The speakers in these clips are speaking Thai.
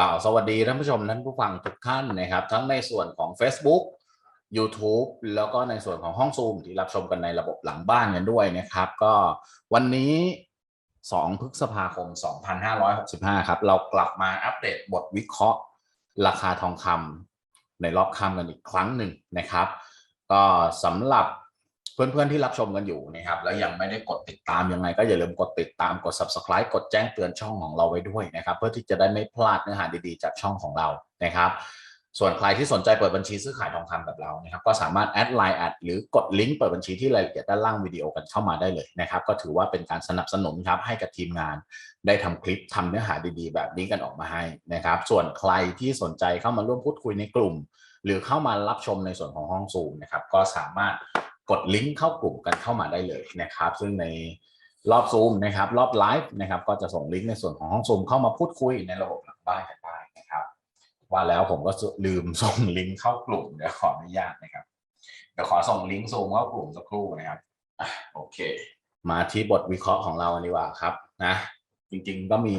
ล่าวสวัสดีท่านผู้ชมท่านผู้ฟังทุกท่านนะครับ ทั้งในส่วนของ Facebook YouTube แล้วก็ในส่วนของห้องซูมที่รับชมกันในระบบหลังบ้านกันด้วยนะครับ ก็วันนี้ 2 พฤษภาคม 2565 ครับ เรากลับมาอัปเดตบทวิเคราะห์ ราคาทองคำในรอบค่ำกันอีกครั้งหนึ่งนะครับ ก็สำหรับ เพื่อนๆที่รับชมกันอยู่นะครับแล้วยังไม่ได้กดติดตามยังไง ก็อย่าลืมกดติดตามกด subscribe กดแจ้งเตือนช่องของเราไว้ด้วยนะครับ เพื่อที่จะได้ไม่พลาดเนื้อหาดีๆจากช่องของเรานะครับ ส่วนใครที่สนใจเปิดบัญชีซื้อขายทองคำกับเรานะครับ ก็สามารถแอดไลน์แอดหรือกดลิงก์เปิดบัญชีที่รายละเอียดด้านล่างวิดีโอกันเข้ามาได้เลยนะครับ ก็ถือว่าเป็นการสนับสนุนครับให้กับทีมงาน ได้ทำคลิปทำเนื้อหาดีๆ แบบนี้กันออกมาให้นะครับ ส่วนใครที่สนใจเข้ามาร่วมพูดคุยในกลุ่ม หรือเข้ามารับชมในส่วนของห้องซูมนะครับก็สามารถ กดลิงก์เข้ากลุ่มกันเข้ามาได้เลยนะครับ ซึ่งในรอบซูมนะครับ รอบไลฟ์นะครับ ก็จะส่งลิงก์ในส่วนของห้องซูมเข้ามาพูดคุยในระบบหลังบ้านกันได้นะครับ ว่าแล้วผมก็ลืมส่งลิงก์เข้ากลุ่มเดี๋ยวขออนุญาตนะครับเดี๋ยวขอส่งลิงก์ซูมเข้ากลุ่มสักครู่นะครับโอเค มาที่บทวิเคราะห์ของเราดีกว่าครับนะจริงๆก็มี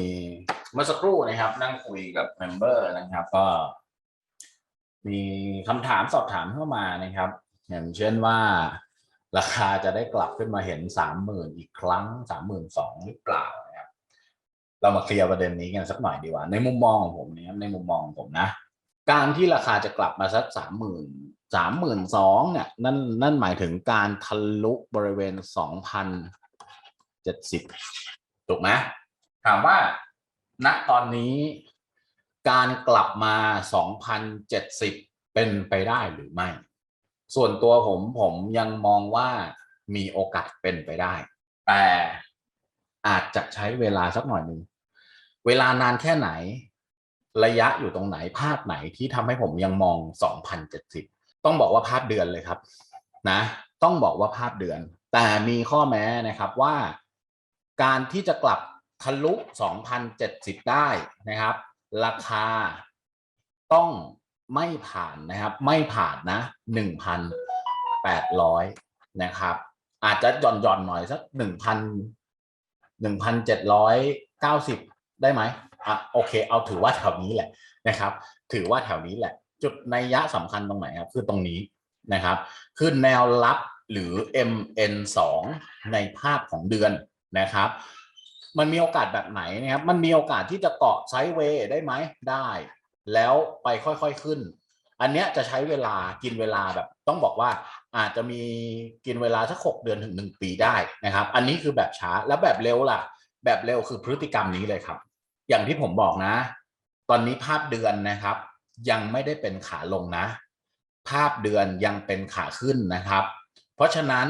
เมื่อสักครู่นะครับ นั่งคุยกับเมมเบอร์นะครับ ก็ มีคำถามสอบถามเข้ามานะครับ อย่างเช่นว่า ราคาจะได้กลับขึ้นมาเห็นสามหมื่นอีกครั้งสามหมื่นสองหรือเปล่านะครับ เรามาเคลียร์ประเด็นนี้กันสักหน่อยดีกว่า ในมุมมองของผมนะครับในมุมมองของผมนะ การที่ราคาจะกลับมาสักสามหมื่นสามหมื่นสองเนี่ยนั่นนั่นหมายถึงการทะลุบริเวณสองพันเจ็ดสิบถูกไหมถามว่าณตอนนี้การกลับมาสองพันเจ็ดสิบเป็นไปได้หรือไม่ ส่วนตัวผมผมยังมองว่ามีโอกาสเป็นไปได้ แต่อาจจะใช้เวลาสักหน่อยหนึ่งเวลานานแค่ไหน ระยะอยู่ตรงไหนภาพไหนที่ทำให้ผมยังมอง 2070 ต้องบอกว่าภาพเดือนเลยครับ นะ ต้องบอกว่าภาพเดือน แต่มีข้อแม้นะครับว่า การที่จะกลับทะลุ 2070 ได้นะครับ ราคาต้อง ไม่ผ่านนะครับ ไม่ผ่านนะ1,800นแปดร้อยนะครับ อาจจะหย่อนหย่อนหน่อยสัก1,000 1,790ได้ไหมอะโอเค เอาถือว่าแถวนี้แหละนะครับ ถือว่าแถวนี้แหละ จุดในยะสำคัญตรงไหนครับ คือตรงนี้นะครับ คือแนวรับหรือ MN2 ในภาพของเดือนนะครับ มันมีโอกาสแบบไหนนะครับ มันมีโอกาสที่จะเกาะไซด์เวย์ได้ไหมได้ แล้วไปค่อยๆขึ้น อันเนี้ยจะใช้เวลากินเวลาแบบ ต้องบอกว่าอาจจะมีกินเวลาสักหกเดือนถึงหนึ่งปีได้นะครับ อันนี้คือแบบช้าแล้วแบบเร็วล่ะ แบบเร็วคือพฤติกรรมนี้เลยครับ อย่างที่ผมบอกนะ ตอนนี้ภาพเดือนนะครับ ยังไม่ได้เป็นขาลงนะ ภาพเดือนยังเป็นขาขึ้นนะครับ เพราะฉะนั้น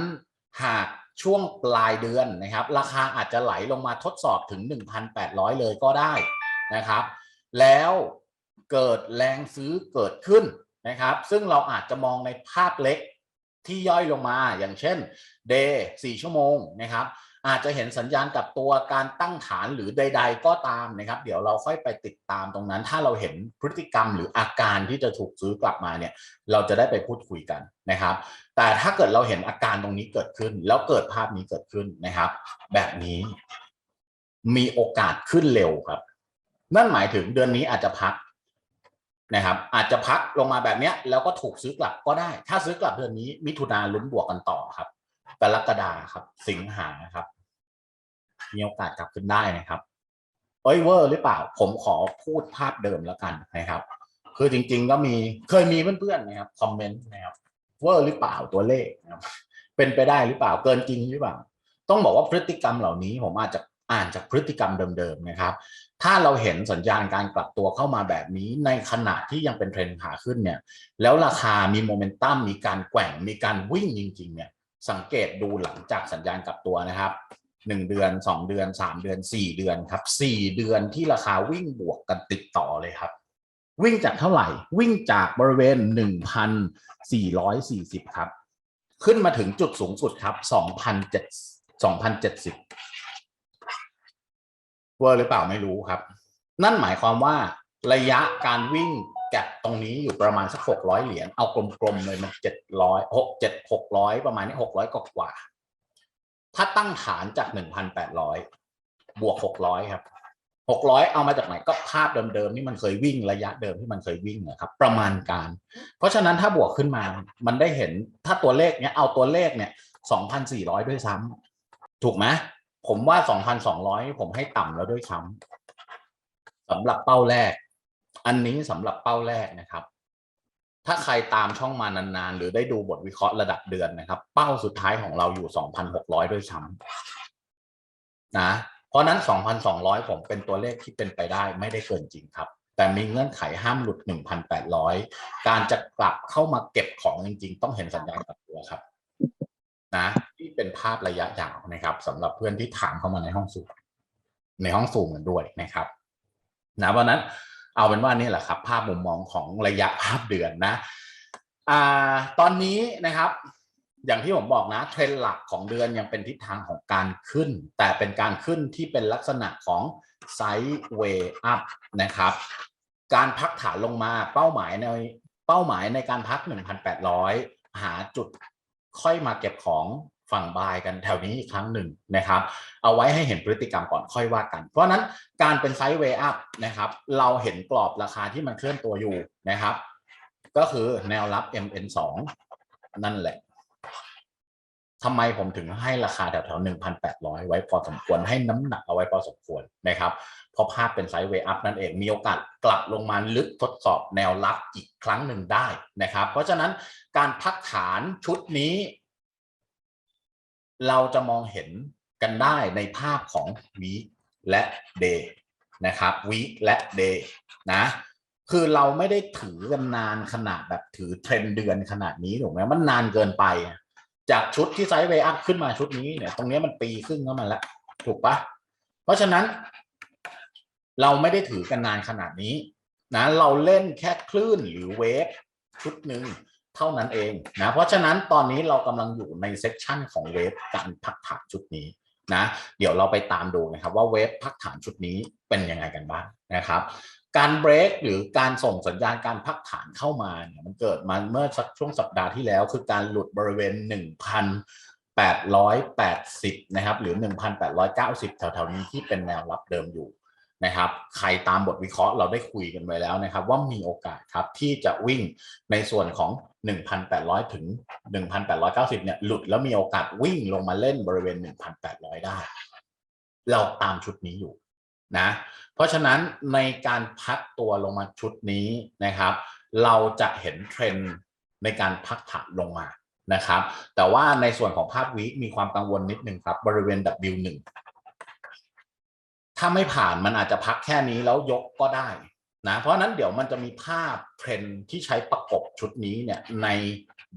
หากช่วงปลายเดือนนะครับ ราคาอาจจะไหลลงมาทดสอบถึง 1,800 เลยก็ได้นะครับ แล้ว เกิดแรงซื้อเกิดขึ้นนะครับ ซึ่งเราอาจจะมองในภาพเล็กที่ย่อยลงมาอย่างเช่น day 4ชั่วโมงนะครับ อาจจะเห็นสัญญาณกับตัวการตั้งฐานหรือใด ๆ ก็ตามนะครับ เดี๋ยวเราค่อยไปติดตามตรงนั้น ถ้าเราเห็นพฤติกรรมหรืออาการที่จะถูกซื้อกลับมาเนี่ย เราจะได้ไปพูดคุยกันนะครับ แต่ถ้าเกิดเราเห็นอาการตรงนี้เกิดขึ้น แล้วเกิดภาพนี้เกิดขึ้นนะครับ แบบนี้มีโอกาสขึ้นเร็วครับ นั่นหมายถึงเดือนนี้อาจจะพัก นะครับ อาจจะพักลงมาแบบเนี้ยแล้วก็ถูกซื้อกลับก็ได้ ถ้าซื้อกลับเดือนนี้ มิถุนาลุ้นบวกกันต่อครับกรกฎาครับ สิงหาครับ มีโอกาสกลับขึ้นได้นะครับ เอ้ยเวอร์หรือเปล่า ผมขอพูดภาพเดิมแล้วกันนะครับ คือจริง ๆ ก็มีเคยมีเพื่อนๆนะครับคอมเมนต์นะครับเวอร์หรือเปล่าตัวเลขนะครับเป็นไปได้หรือเปล่าเกินจริงหรือเปล่า ต้องบอกว่าพฤติกรรมเหล่านี้ ผมอาจจะอ่านจากพฤติกรรมเดิมๆนะครับ ถ้าเราเห็นสัญญาณการกลับตัวเข้ามาแบบนี้ ในขณะที่ยังเป็นเทรนด์ขาขึ้นเนี่ย แล้วราคามีโมเมนตัมมีการแกว่งมีการวิ่งจริง ๆ เนี่ย สังเกตดูหลังจากสัญญาณกลับตัวนะครับหนึ่งเดือนสองเดือนสามเดือนสี่เดือนครับสี่เดือนที่ราคาวิ่งบวกกันติดต่อเลยครับ วิ่งจากเท่าไหร่ วิ่งจากบริเวณหนึ่งพันสี่ร้อยสี่สิบครับ ขึ้นมาถึงจุดสูงสุดครับสองพันเจ็ดสองพันเจ็ดสิบ เวอร์หรือเปล่าไม่รู้ครับ นั่นหมายความว่าระยะการวิ่งแก็บตรงนี้อยู่ประมาณสักหกร้อยเหรียญเอากลมๆเลยมันเจ็ดร้อยหกเจ็ดหกร้อยประมาณนี้หกร้อยกว่าถ้าตั้งฐานจากหนึ่งพันแปดร้อยบวกหกร้อยครับหกร้อยเอามาจากไหนก็ภาพเดิมๆที่มันเคยวิ่งระยะเดิมที่มันเคยวิ่งนะครับ ประมาณการ เพราะฉะนั้นถ้าบวกขึ้นมามันได้เห็นถ้าตัวเลขเนี้ยเอาตัวเลขเนี่ยสองพันสี่ร้อยด้วยซ้ำถูกไหม ผมว่าสองพันสองร้อยผมให้ต่ำแล้วด้วยซ้ำสำหรับเป้าแรก อันนี้สำหรับเป้าแรกนะครับ ถ้าใครตามช่องมานานๆ หรือได้ดูบทวิเคราะห์ระดับเดือนนะครับ เป้าสุดท้ายของเราอยู่2,600ด้วยซ้ำนะเพราะนั้น2,200ผมเป็นตัวเลขที่เป็นไปได้ไม่ได้เกินจริงครับแต่มีเงื่อนไขห้ามหลุด 1,800 การจะกลับเข้ามาเก็บของจริง ๆ ต้องเห็นสัญญาณกับตัวครับ นะที่เป็นภาพระยะยาวนะครับสำหรับเพื่อนที่ถามเข้ามาในห้องสูมในห้องสูมกันด้วยนะครับนะเพราะนั้นเอาเป็นว่านี่แหละครับ ภาพมุมมองของระยะภาพเดือนนะอ่าตอนนี้นะครับ อย่างที่ผมบอกนะเทรนหลักของเดือนยังเป็นทิศทางของการขึ้น แต่เป็นการขึ้นที่เป็นลักษณะของไซด์เวย์อัพนะครับ การพักฐานลงมาเป้าหมายในเป้าหมายในการพัก 1,800 หาจุด ค่อยมาเก็บของฝั่งบายกันแถวนี้อีกครั้งหนึ่งนะครับ เอาไว้ให้เห็นพฤติกรรมก่อนค่อยว่ากัน เพราะนั้นการเป็นไซด์เวย์อัพนะครับ เราเห็นกรอบราคาที่มันเคลื่อนตัวอยู่นะครับ ก็คือแนวรับ MN2 นั่นแหละทำไมผมถึงให้ราคาแถวๆ1,800ไว้พอสมควรให้น้ำหนักเอาไว้พอสมควรนะครับ ราะภาพเป็นไซด์เวย์อัพนั่นเองมีโอกาสกลับลงมาลึกทดสอบแนวรับอีกครั้งหนึ่งได้นะครับ เพราะฉะนั้นการพักฐานชุดนี้ เราจะมองเห็นกันได้ในภาพของ week และ day นะครับ week และ day นะคือเราไม่ได้ถือกันนานขนาดแบบถือเทรนเดือนขนาดนี้ถูกไหมมันนานเกินไป จากชุดที่ไซด์เวย์อัพขึ้นมาชุดนี้เนี่ยตรงนี้มันปีครึ่งก็มาแล้ว ถูกปะเพราะฉะนั้น เราไม่ได้ถือกันนานขนาดนี้นะเราเล่นแค่คลื่นหรือเวฟชุดหนึ่งเท่านั้นเองนะเพราะฉะนั้นตอนนี้เรากำลังอยู่ในเซสชันของเวฟการพักฐานชุดนี้นะเดี๋ยวเราไปตามดูนะครับว่าเวฟพักฐานชุดนี้เป็นยังไงกันบ้างนะครับการเบรกหรือการส่งสัญญาณการพักฐานเข้ามาเนี่ยมันเกิดมาเมื่อสักช่วงสัปดาห์ที่แล้ว คือการหลุดบริเวณ 1,880 นะครับ หรือ 1,890 แถวๆนี้ที่เป็นแนวรับเดิมอยู่ นะครับ ใครตามบทวิเคราะห์เราได้คุยกันไว้แล้วนะครับ ว่ามีโอกาสครับที่จะวิ่งในส่วนของ 1,800 ถึง 1,890 เนี่ยหลุดแล้วมีโอกาสวิ่งลงมาเล่นบริเวณ 1,800 ได้ เราตามชุดนี้อยู่นะเพราะฉะนั้นในการพักตัวลงมาชุดนี้นะครับ เราจะเห็นเทรนด์ในการพักฐานลงมานะครับ แต่ว่าในส่วนของภาพวีคมีความกังวลนิดนึงครับบริเวณ W1 ถ้าไม่ผ่านมันอาจจะพักแค่นี้แล้วยกก็ได้นะเพราะนั้นเดี๋ยวมันจะมีภาพเทรนที่ใช้ประกบชุดนี้เนี่ยใน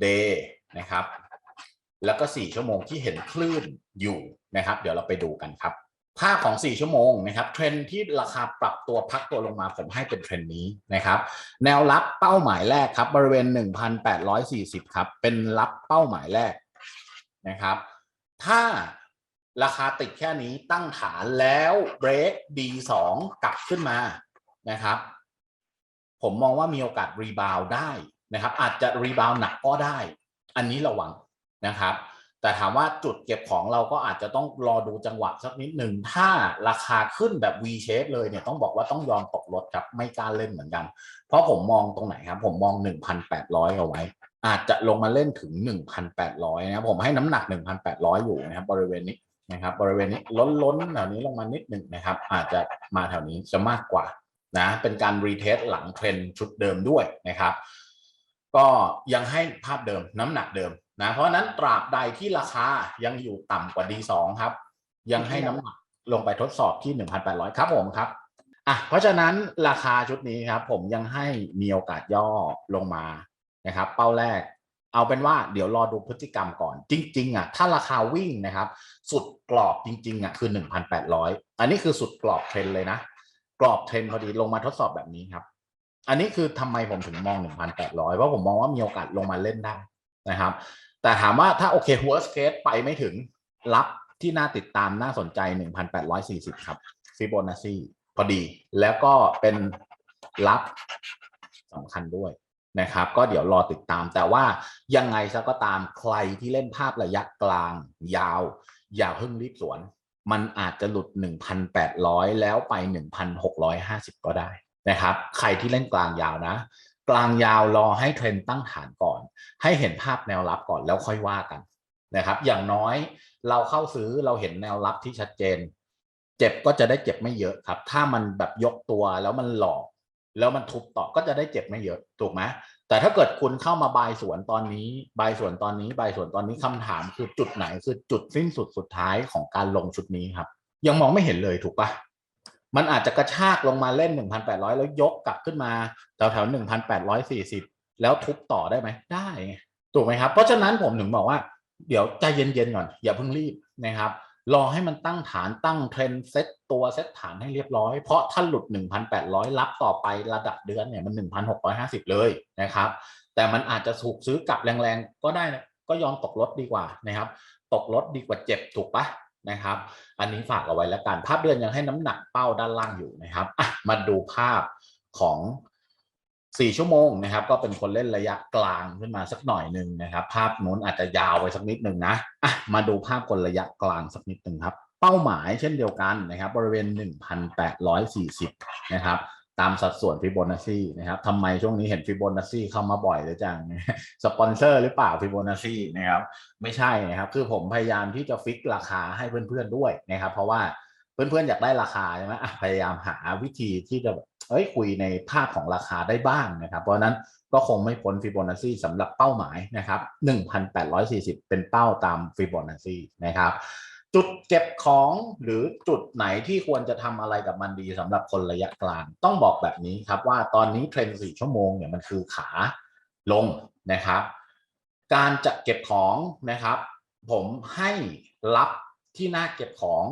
day นะครับ แล้วก็ 4 ชั่วโมงที่เห็นคลื่นอยู่นะครับ เดี๋ยวเราไปดูกันครับ ภาพของ 4 ชั่วโมงนะครับ เทรนที่ราคาปรับตัวพักตัวลงมาผมให้เป็นเทรนนี้นะครับ แนวรับเป้าหมายแรกครับ บริเวณ 1,840 ครับ เป็นรับเป้าหมายแรกนะครับ ถ้า ราคาติดแค่นี้ตั้งฐานแล้วเบรก D2 กลับขึ้นมานะครับ ผมมองว่ามีโอกาสรีบาวได้นะครับ อาจจะรีบาวหนักก็ได้ อันนี้ระวังนะครับ แต่ถามว่าจุดเก็บของเราก็อาจจะต้องรอดูจังหวะสักนิดหนึ่งถ้าราคาขึ้นแบบ V shape เลยเนี่ยต้องบอกว่าต้องยอมตกรถครับไม่กล้าเล่นเหมือนกัน เพราะผมมองตรงไหนครับ ผมมอง 1,800 เอาไว้อาจจะลงมาเล่นถึง 1,800 นะครับผมให้น้ำหนัก 1,800 อยู่นะครับบริเวณนี้ นะครับบริเวณนี้ล้นล้นแถวนี้ลงมานิดหนึ่งนะครับ อาจจะมาแถวนี้จะมากกว่านะเป็นการรีเทสหลังเทรนชุดเดิมด้วยนะครับ ก็ยังให้ภาพเดิมน้ำหนักเดิมนะเพราะนั้นตราบใดที่ราคายังอยู่ต่ำกว่า D2 ครับ ยังให้น้ำหนักลงไปทดสอบที่ 1,800 ครับผมครับอะเพราะฉะนั้นราคาชุดนี้ครับ ผมยังให้มีโอกาสย่อลงมานะครับ เป้าแรก เอาเป็นว่าเดี๋ยวรอดูพฤติกรรมก่อน จริง ๆอะถ้าราคาวิ่งนะครับ สุดกรอบจริง ๆอะคือ 1,800 อันนี้คือสุดกรอบเทรนเลยนะ กรอบเทรนพอดีลงมาทดสอบแบบนี้ครับ อันนี้คือทำไมผมถึงมอง 1,800 เพราะผมมองว่ามีโอกาสลงมาเล่นได้นะครับ แต่ถามว่าถ้าโอเค worst case ไปไม่ถึงรับที่น่าติดตามน่าสนใจ 1,840 ครับฟิโบนัชชีพอดีแล้วก็เป็นรับสำคัญด้วย นะครับก็เดี๋ยวรอติดตามแต่ว่ายังไงซะก็ตามใครที่เล่นภาพระยะกลางยาว อย่าเพิ่งรีบสวน มันอาจจะหลุด 1,800 แล้วไป 1,650 ก็ได้นะครับ ใครที่เล่นกลางยาวนะ กลางยาวรอให้เทรนตั้งฐานก่อน ให้เห็นภาพแนวรับก่อนแล้วค่อยว่ากันนะครับ อย่างน้อยเราเข้าซื้อเราเห็นแนวรับที่ชัดเจน เจ็บก็จะได้เจ็บไม่เยอะครับ ถ้ามันแบบยกตัวแล้วมันหลอก แล้วมันทุบต่อก็จะได้เจ็บไม่เยอะถูกไหมแต่ถ้าเกิดคุณเข้ามาบายสวนตอนนี้บายสวนตอนนี้บายสวนตอนนี้คำถามคือจุดไหนคือจุดสิ้นสุดสุดท้ายของการลงชุดนี้ครับ ยังมองไม่เห็นเลยถูกปะมันอาจจะกระชากลงมาเล่น 1,800 แล้วยกกลับขึ้นมาแถวแถว1,840 แล้วทุบต่อได้ไหมได้ถูกไหมครับ เพราะฉะนั้นผมถึงบอกว่าเดี๋ยวใจเย็นๆก่อนอย่าเพิ่งรีบนะครับ รอให้มันตั้งฐานตั้งเทรนเซตตัวเซตฐานให้เรียบร้อย เพราะถ้าหลุด 1,800 รับต่อไประดับเดือนเนี่ยมัน 1,650 เลยนะครับ แต่มันอาจจะถูกซื้อกลับแรงๆ ก็ได้นะก็ยอมตกรถดีกว่านะครับ ตกรถดีกว่าเจ็บถูกปะนะครับ อันนี้ฝากเอาไว้แล้วกัน ภาพเดือนยังให้น้ำหนักเป้าด้านล่างอยู่นะครับมาดูภาพของ 4ชั่วโมงนะครับ ก็เป็นคนเล่นระยะกลางขึ้นมาสักหน่อยหนึ่งนะครับ ภาพนู้นอาจจะยาวไปสักนิดหนึ่งนะอะมาดูภาพคนระยะกลางสักนิดหนึ่งครับ เป้าหมายเช่นเดียวกันนะครับ บริเวณ 1,840 นะครับตามสัดส่วนฟิโบนัชชีนะครับทำไมช่วงนี้เห็นฟิโบนัชชีเข้ามาบ่อยเลยจัง สปอนเซอร์หรือเปล่าฟิโบนัชชีนะครับ ไม่ใช่นะครับ คือผมพยายามที่จะฟิกราคาให้เพื่อนๆด้วยนะครับ เพราะว่าเพื่อนๆอยากได้ราคาใช่ไหมพยายามหาวิธีที่จะ เอ้ยคุยในภาพของราคาได้บ้างนะครับ เพราะนั้นก็คงไม่พ้นฟิโบนัชชีสำหรับเป้าหมายนะครับ 1,840 เป็นเป้าตามฟิโบนัชชีนะครับ จุดเก็บของหรือจุดไหนที่ควรจะทำอะไรกับมันดีสำหรับคนระยะกลาง ต้องบอกแบบนี้ครับว่าตอนนี้เทรนด์4ชั่วโมงเนี่ยมันคือขาลงนะครับ การจะเก็บของนะครับ ผมให้รับที่หน้าเก็บของ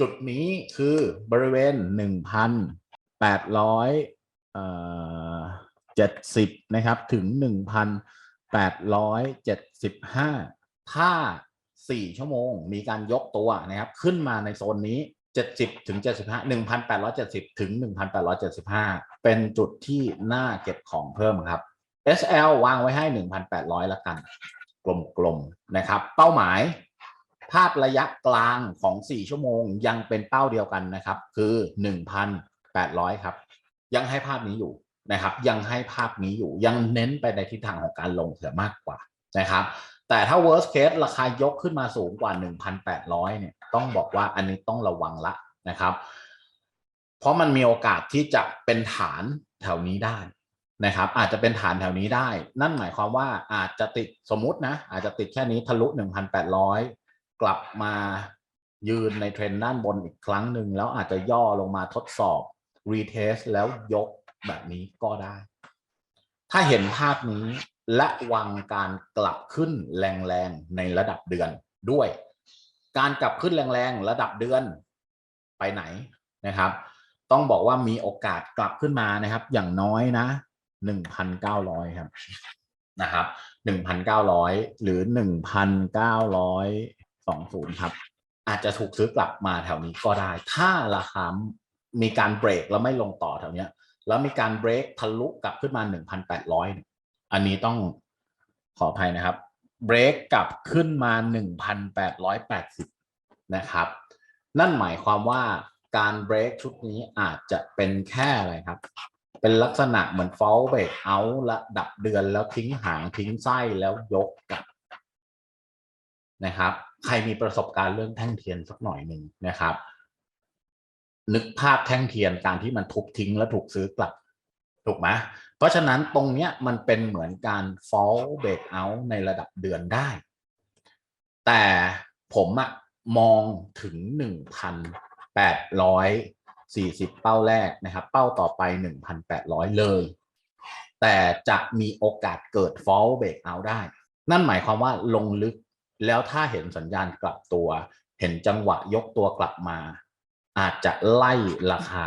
จุดนี้คือบริเวณ 1,800เอ่อ70นะครับถึง1,875ถ้า4ชั่วโมงมีการยกตัวนะครับขึ้นมาในโซนนี้70ถึง75 1,870ถึง1,875เป็นจุดที่น่าเก็บของเพิ่มครับ SL วางไว้ให้1,800แล้วกัน กลมๆนะครับ เป้าหมายภาพระยะกลางของ 4 ชั่วโมงยังเป็นเป้าเดียวกันนะครับ คือ 1,800 ครับ ยังให้ภาพนี้อยู่นะครับ ยังให้ภาพนี้อยู่ยังเน้นไปในทิศทางของการลงเสือมากกว่านะครับ แต่ถ้า worst case ราคายกขึ้นมาสูงกว่า 1,800 เนี่ยต้องบอกว่าอันนี้ต้องระวังละนะครับ เพราะมันมีโอกาสที่จะเป็นฐานแถวนี้ได้นะครับ อาจจะเป็นฐานแถวนี้ได้ นั่นหมายความว่าอาจจะติดสมมตินะ อาจจะติดแค่นี้ทะลุ 1,800 กลับมายืนในเทรนด์ด้านบนอีกครั้งหนึ่งแล้วอาจจะย่อลงมาทดสอบ retest แล้วยกแบบนี้ก็ได้ ถ้าเห็นภาพนี้และวังการกลับขึ้นแรงๆในระดับเดือนด้วย การกลับขึ้นแรงๆระดับเดือนไปไหนนะครับ ต้องบอกว่ามีโอกาสกลับขึ้นมานะครับ อย่างน้อยนะ1,900ครับนะครับ1,900หรือ1,920ครับ อาจจะถูกซื้อกลับมาแถวนี้ก็ได้ ถ้าราคา มีการเบรกแล้วไม่ลงต่อแถวเนี้ย แล้วมีการเบรกทะลุกลับขึ้นมา1,800อันนี้ต้องขออภัยนะครับเบรกกลับขึ้นมา1,880นะครับ นั่นหมายความว่าการเบรกชุดนี้อาจจะเป็นแค่อะไรครับ เป็นลักษณะเหมือน fall break out ระดับเดือนแล้วทิ้งหางทิ้งไส้แล้วยกกลับนะครับ ใครมีประสบการณ์เรื่องแท่งเทียนสักหน่อยหนึ่งนะครับ นึกภาพแท่งเทียนการที่มันทุบทิ้งแล้วถูกซื้อกลับ ถูกไหมเพราะฉะนั้นตรงเนี้ยมันเป็นเหมือนการ fall break out ในระดับเดือนได้ แต่ผมอะมองถึง 1,840 เป้าแรกนะครับ เป้าต่อไป 1,800 เลย แต่จะมีโอกาสเกิด fall break out ได้ นั่นหมายความว่าลงลึกแล้วถ้าเห็นสัญญาณกลับตัว เห็นจังหวะยกตัวกลับมา อาจจะไล่ราคา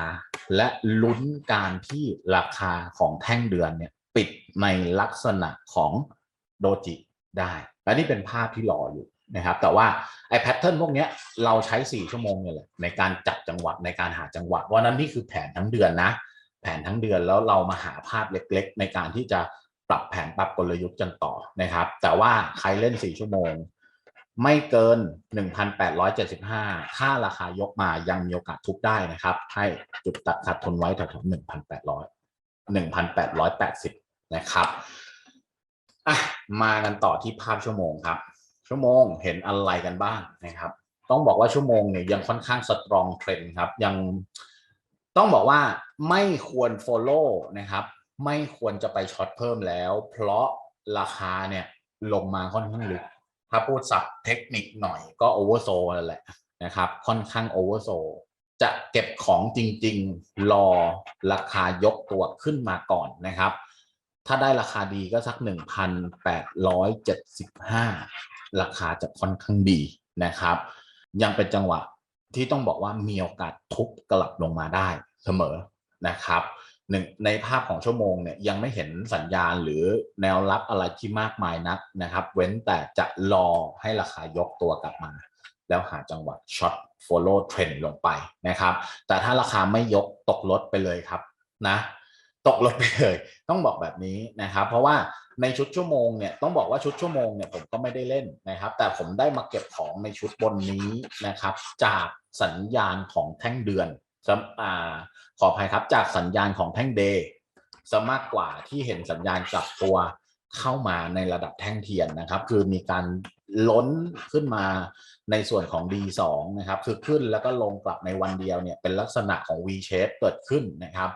และลุ้นการที่ราคาของแท่งเดือนเนี่ยปิดในลักษณะของโดจิได้ และนี่เป็นภาพที่รออยู่นะครับ แต่ว่าไอ้แพทเทิร์นพวกนี้เราใช้ 4 ชั่วโมงเนี่ยแหละในการจับจังหวะในการหาจังหวะเพราะนั้นนี่คือแผนทั้งเดือนนะ แผนทั้งเดือนแล้วเรามาหาภาพเล็กๆ ในการที่จะปรับแผนปรับกลยุทธ์กันต่อนะครับ แต่ว่าใครเล่น 4 ชั่วโมง ไม่เกิน 1,875 ถ้าราคายกมายังมีโอกาสทุบได้นะครับ ให้จุดตัดขาดทุนไว้แถวๆ1,800 1,880 นะครับอะมากันต่อที่ภาพชั่วโมงครับ ชั่วโมงเห็นอะไรกันบ้างนะครับ ต้องบอกว่าชั่วโมงเนี่ยยังค่อนข้างสตรองเทรนครับ ยังต้องบอกว่าไม่ควร follow นะครับ ไม่ควรจะไปช็อตเพิ่มแล้ว เพราะราคาเนี่ยลงมาค่อนข้างลึก ถ้าพูดสับเทคนิคหน่อยก็โอเวอร์โซนั่นแหละนะครับ ค่อนข้างโอเวอร์โซจะเก็บของจริง ๆ รอราคายกตัวขึ้นมาก่อนนะครับ ถ้าได้ราคาดีก็สัก 1,875 ราคาจะค่อนข้างดีนะครับ ยังเป็นจังหวะที่ต้องบอกว่ามีโอกาสทุบกลับลงมาได้เสมอนะครับ หนึ่งในภาพของชั่วโมงเนี่ยยังไม่เห็นสัญญาณหรือแนวรับอะไรที่มากมายนักนะครับ เว้นแต่จะรอให้ราคายกตัวกลับมา แล้วหาจังหวะช็อต follow trend ลงไปนะครับ แต่ถ้าราคาไม่ยกตกลดไปเลยครับนะตกลดไปเลยต้องบอกแบบนี้นะครับ เพราะว่าในชุดชั่วโมงเนี่ยต้องบอกว่าชุดชั่วโมงเนี่ยผมก็ไม่ได้เล่นนะครับ แต่ผมได้มาเก็บของในชุดบนนี้นะครับ จากสัญญาณของแท่งเดือน อ่าขออภัยครับจากสัญญาณของแท่งเดย์ซะมากกว่าที่เห็นสัญญาณกลับตัวเข้ามาในระดับแท่งเทียนนะครับ คือมีการล้นขึ้นมาในส่วนของ D2 นะครับ คือขึ้นแล้วก็ลงกลับในวันเดียวเนี่ยเป็นลักษณะของ V shape เกิดขึ้นนะครับ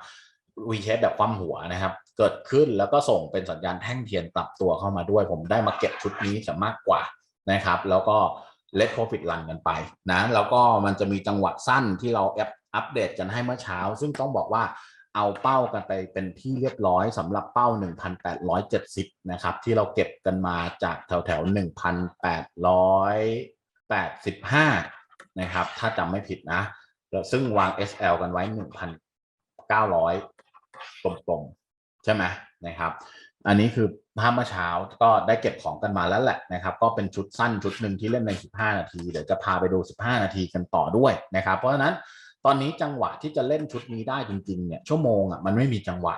V shape แบบคว่ำหัวนะครับ เกิดขึ้นแล้วก็ส่งเป็นสัญญาณแท่งเทียนกลับตัวเข้ามาด้วย ผมได้มาเก็บชุดนี้จะมากกว่านะครับ แล้วก็ เล t profit run กันไปนะแล้วก็มันจะมีจังหวะสั้นที่เราแอปอัปเดตกันให้เมื่อเช้า ซึ่งต้องบอกว่าเอาเป้ากันไปเป็นที่เรียบร้อยสำหรับเป้า 1,870 นะครับ ที่เราเก็บกันมาจากแถวแถว1,885 นะครับ ถ้าจำไม่ผิดนะแล้วซึ่งวาง SL กันไว้ 1,900 กลมๆ ใช่ไหมนะครับ อันนี้คือภาพเมื่อเช้าก็ได้เก็บของกันมาแล้วแหละนะครับ ก็เป็นชุดสั้นชุดหนึ่งที่เล่นใน 15 นาที เดี๋ยวจะพาไปดู 15 นาทีกันต่อด้วยนะครับ เพราะฉะนั้นตอนนี้จังหวะที่จะเล่นชุดนี้ได้จริงๆเนี่ยชั่วโมงอะมันไม่มีจังหวะ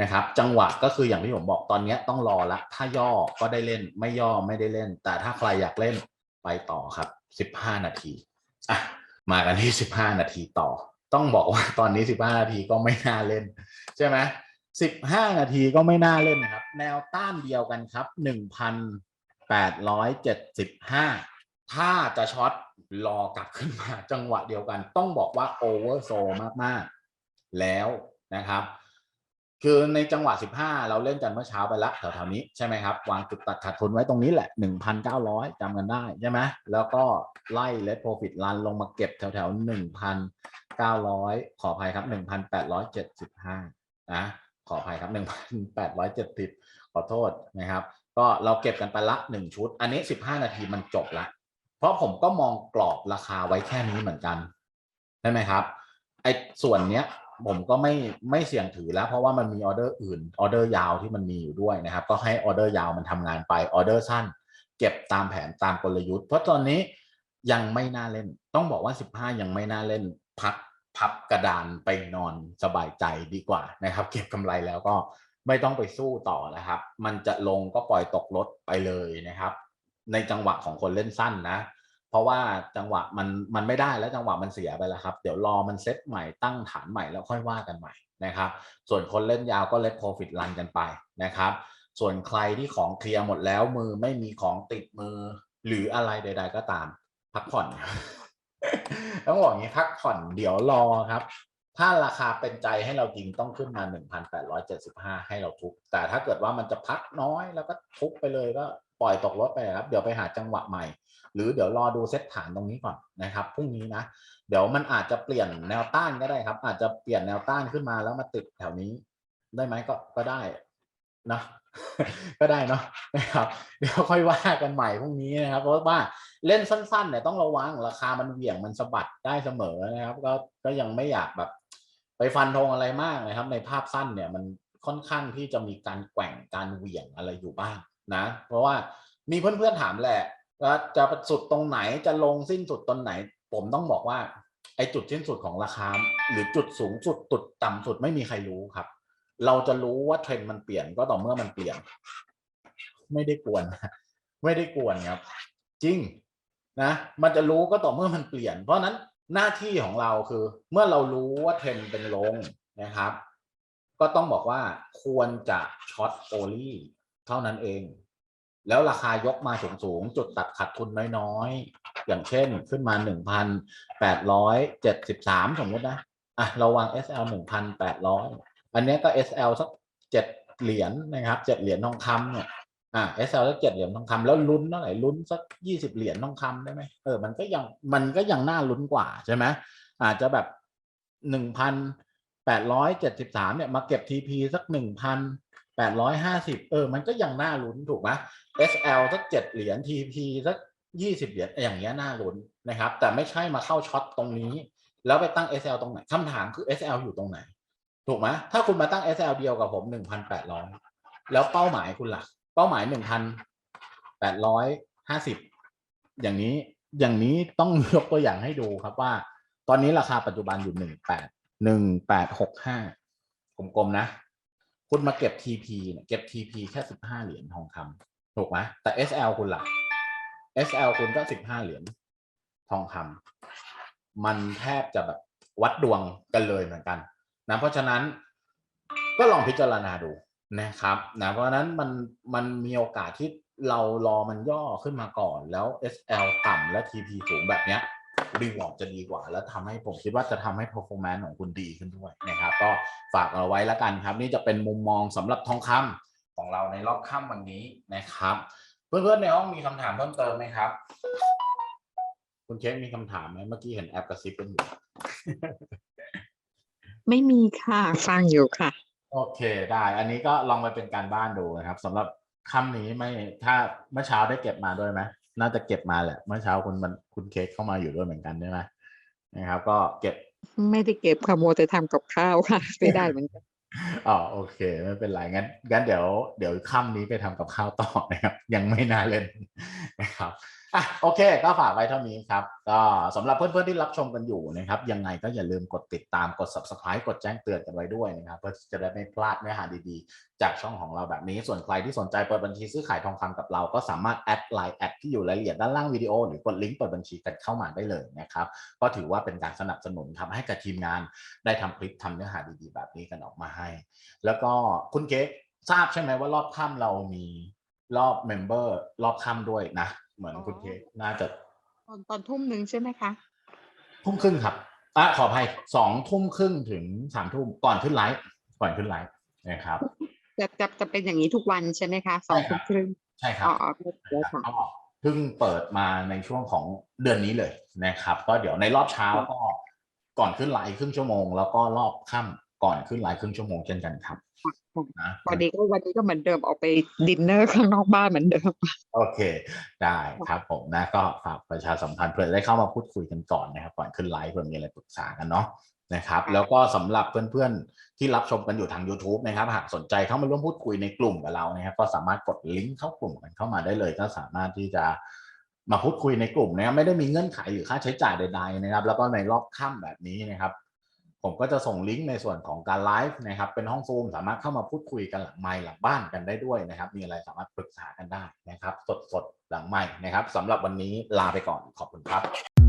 นะครับ จังหวะก็คืออย่างที่ผมบอกตอนนี้ต้องรอละ ถ้าย่อก็ได้เล่นไม่ย่อไม่ได้เล่น แต่ถ้าใครอยากเล่นไปต่อครับ 15 นาทีอะมากันที่ 15 นาทีต่อ ต้องบอกว่าตอนนี้ 15 นาทีก็ไม่น่าเล่น ใช่ไหม สิบห้านาทีก็ไม่น่าเล่นนะครับ แนวต้านเดียวกันครับหนึ่งพันแปดร้อยเจ็ดสิบห้าถ้าจะช็อตรอกลับขึ้นมาจังหวะเดียวกัน ต้องบอกว่าโอเวอร์โซมาก ๆ แล้วนะครับ คือในจังหวะ 15 เราเล่นกันเมื่อเช้าไปละแถวๆนี้ใช่ไหมครับ วางจุดตัดขาดทุนไว้ตรงนี้แหละ 1,900จำกันได้ใช่ไหมแล้วก็ไล่เลทโปรฟิตรันลงมาเก็บแถวๆ 1,900 ขออภัยครับ 1,875นะ ขออภัยครับ 1,870 ขอโทษนะครับ ก็เราเก็บกันไปละ 1 ชุด อันนี้ 15 นาทีมันจบละ เพราะผมก็มองกรอบราคาไว้แค่นี้เหมือนกันใช่ไหมครับไอ้ส่วนเนี้ยผมก็ไม่ไม่เสี่ยงถือแล้ว เพราะว่ามันมีออเดอร์อื่นออเดอร์ยาวที่มันมีอยู่ด้วยนะครับ ก็ให้ออเดอร์ยาวมันทำงานไปออเดอร์สั้น เก็บตามแผนตามกลยุทธ์ เพราะตอนนี้ยังไม่น่าเล่น ต้องบอกว่า 15 ยังไม่น่าเล่นพัก พับกระดานไปนอนสบายใจดีกว่านะครับ เก็บกำไรแล้วก็ไม่ต้องไปสู้ต่อนะครับ มันจะลงก็ปล่อยตกรถไปเลยนะครับ ในจังหวะของคนเล่นสั้นนะ เพราะว่าจังหวะมันมันไม่ได้แล้วจังหวะมันเสียไปแล้วครับ เดี๋ยวรอมันเซตใหม่ตั้งฐานใหม่แล้วค่อยว่ากันใหม่นะครับ ส่วนคนเล่นยาวก็เล t โ profit run กันไปนะครับ ส่วนใครที่ของเคลียร์หมดแล้วมือไม่มีของติดมือ หรืออะไรใด ๆ ก็ตามพักผ่อน ต้องบอกอย่างนี้พักผ่อนเดี๋ยวรอครับ ถ้าราคาเป็นใจให้เราจริงต้องขึ้นมา 1,875 ให้เราทุบแต่ถ้าเกิดว่ามันจะพักน้อยแล้วก็ทุบไปเลยก็ปล่อยตกรถไปครับ เดี๋ยวไปหาจังหวะใหม่ หรือเดี๋ยวรอดูเซตฐานตรงนี้ก่อนนะครับพรุ่งนี้นะ เดี๋ยวมันอาจจะเปลี่ยนแนวต้านก็ได้ครับ อาจจะเปลี่ยนแนวต้านขึ้นมาแล้วมาติดแถวนี้ ได้ไหมก็ก็ได้นะ ก็ได้เนาะนะครับ เดี๋ยวค่อยว่ากันใหม่พรุ่งนี้นะครับเพราะว่าเล่นสั้นๆเนี่ยต้องระวังราคามันเหวี่ยงมันสะบัดได้เสมอนะครับ ก็ก็ยังไม่อยากแบบ ไปฟันธงอะไรมากนะครับ ในภาพสั้นเนี่ยมันค่อนข้างที่จะมีการแกว่งการเหวี่ยงอะไรอยู่บ้างนะ เพราะว่ามีเพื่อนๆถามแหละว่าจะสุดตรงไหนจะลงสิ้นสุดตรงไหน ผมต้องบอกว่าไอ้จุดสิ้นสุดของราคา หรือจุดสูงสุดจุดต่ำสุดไม่มีใครรู้ครับ เราจะรู้ว่าเทรนด์มันเปลี่ยนก็ต่อเมื่อมันเปลี่ยน ไม่ได้กวน ไม่ได้กวนครับ จริงนะมันจะรู้ก็ต่อเมื่อมันเปลี่ยน เพราะนั้นหน้าที่ของเราคือ เมื่อเรารู้ว่าเทรนด์เป็นลงนะครับ ก็ต้องบอกว่าควรจะช็อตโอลี่เท่านั้นเอง แล้วราคายกมาสูงๆจุดตัดขาดทุนน้อยๆ อย่างเช่นขึ้นมา 1,873 สมมตินะอะเราวาง SL 1,800 อันเนี้ยก็ SL สัก7เหรียญนะครับ7เหรียญทองคำเนี่ยอ่า SL สัก7เหรียญทองคำแล้วลุ้นเท่าไหร่ลุ้นสัก20เหรียญทองคำได้ไหมเออมันก็ยังมันก็ยังน่าลุ้นกว่าใช่ไหมอาจจะแบบ1,873เจ็ดสิบสามเนี่ยมาเก็บ TP สัก1,850เออมันก็ยังน่าลุ้นถูกไหม SL สัก7เหรียญ TP สัก20เหรียญอย่างเงี้ยน่าลุ้นนะครับ แต่ไม่ใช่มาเข้าช็อตตรงนี้ แล้วไปตั้ง SL ตรงไหนคำถามคือ SL อยู่ตรงไหน ถูกไหมถ้าคุณมาตั้ง SL เดียวกับผม1,800แล้วเป้าหมายคุณหล่ะเป้าหมาย1,850อย่างนี้อย่างนี้ต้องยกตัวอย่างให้ดูครับว่า ตอนนี้ราคาปัจจุบันอยู่18 1865กลมๆนะ คุณมาเก็บ TP เนี่ยเก็บ TP แค่15เหรียญทองคำถูกไหมแต่ SL คุณหล่ะ SL คุณก็15เหรียญทองคำมันแทบจะแบบวัดดวงกันเลยเหมือนกัน นะเพราะฉะนั้นก็ลองพิจารณาดูนะครับนะเพราะฉะนั้นมันมันมีโอกาสที่เรารอมันย่อขึ้นมาก่อนแล้ว SL ต่ำและ TP สูงแบบเนี้ยรีวอร์ดจะดีกว่า แล้วทำให้ผมคิดว่าจะทำให้ performance ของคุณดีขึ้นด้วยนะครับ ก็ฝากเอาไว้แล้วกันครับ นี่จะเป็นมุมมองสำหรับทองคำของเราในรอบค่ำวันนี้นะครับ เพื่อนๆในห้องมีคำถามเพิ่มเติมไหมครับ คุณเค้กมีคำถามไหมเมื่อกี้เห็นแอปกระซิบกันอยู่ ไม่มีค่ะ ฟังอยู่ค่ะ โอเคได้ อันนี้ก็ลองไปเป็นการบ้านดูนะครับสำหรับค่ำนี้ไม่ถ้าเมื่อเช้าได้เก็บมาด้วยไหมน่าจะเก็บมาแหละ เมื่อเช้าคุณมันคุณเค้กเข้ามาอยู่ด้วยเหมือนกันใช่ไหมนะครับ ก็เก็บไม่ได้เก็บค่ะโมวแต่ทำกับข้าวค่ะไม่ได้เหมือนกันอ๋อโอเค ไม่เป็นไรงั้นงั้นเดี๋ยวเดี๋ยวค่ำนี้ไปทำกับข้าวต่อนะครับ ยังไม่น่าเล่นนะครับ อะโอเค ก็ฝากไว้เท่านี้ครับ ก็สำหรับเพื่อนๆที่รับชมกันอยู่นะครับ ยังไงก็อย่าลืมกดติดตามกด subscribe กดแจ้งเตือนกันไว้ด้วยนะครับ เพื่อจะได้ไม่พลาดเนื้อหาดีๆ จากช่องของเราแบบนี้ ส่วนใครที่สนใจเปิดบัญชีซื้อขายทองคำกับเรา ก็สามารถแอดไลน์แอดที่อยู่รายละเอียดด้านล่างวิดีโอ หรือกดลิงก์เปิดบัญชีกันเข้ามาได้เลยนะครับ ก็ถือว่าเป็นการสนับสนุนทำให้กับทีมงาน ได้ทำคลิปทำเนื้อหาดีๆ แบบนี้กันออกมาให้ แล้วก็คุณเค้กทราบใช่ไหมว่ารอบค่ำเรามีรอบเมมเบอร์รอบค่ำด้วยนะ เหมือนคุณเค้กน่าจะตอนตอนทุ่มหนึ่งใช่ไหมคะทุ่มครึ่งครับอะขออภัยสองทุ่มครึ่งถึงสามทุ่มก่อนขึ้นไลฟ์ก่อนขึ้นไลฟ์นะครับจะจะจะเป็นอย่างนี้ทุกวันใช่ไหมคะสองใช่ครัทุ่บมครึ่งใช่ครับอ๋ออ๋อเข้าใจค่ะก็เพิ่งเปิดมาในช่วงของเดือนนี้เลยนะครับ ก็เดี๋ยวในรอบเช้าก็ก่อนขึ้นไลฟ์ครึ่งชั่วโมง แล้วก็รอบค่ำก่อนขึ้นไลฟ์ครึ่งชั่วโมงเช่นกันครับ นะวันนี้ก็วันนี้ก็เหมือนเดิมออกไปดินเนอร์ข้างนอกบ้านเหมือนเดิม โอเค ได้ครับผมนะก็ฝากประชาสัมพันธ์เพื่อได้เข้ามาพูดคุยกันก่อนนะครับก่อนขึ้นไลฟ์เพื่อมีอะไรปรึกษากันเนาะนะครับแล้วก็สำหรับเพื่อนๆ ที่รับชมกันอยู่ทาง YouTube นะครับ หากสนใจเข้ามาร่วมพูดคุยในกลุ่มกับเรานะครับ ก็สามารถกดลิงก์เข้ากลุ่มกันเข้ามาได้เลย ก็สามารถที่จะมาพูดคุยในกลุ่มนะครับไม่ได้มีเงื่อนไขหรือค่าใช้จ่ายใดๆนะครับ แล้วก็ในรอบค่ำแบบนี้นะครับ ผมก็จะส่งลิงก์ในส่วนของการไลฟ์นะครับเป็นห้องซูมสามารถเข้ามาพูดคุยกันหลังไมค์หลังบ้านกันได้ด้วยนะครับ มีอะไรสามารถปรึกษากันได้นะครับ สดๆหลังไมค์นะครับสำหรับวันนี้ลาไปก่อนขอบคุณครับ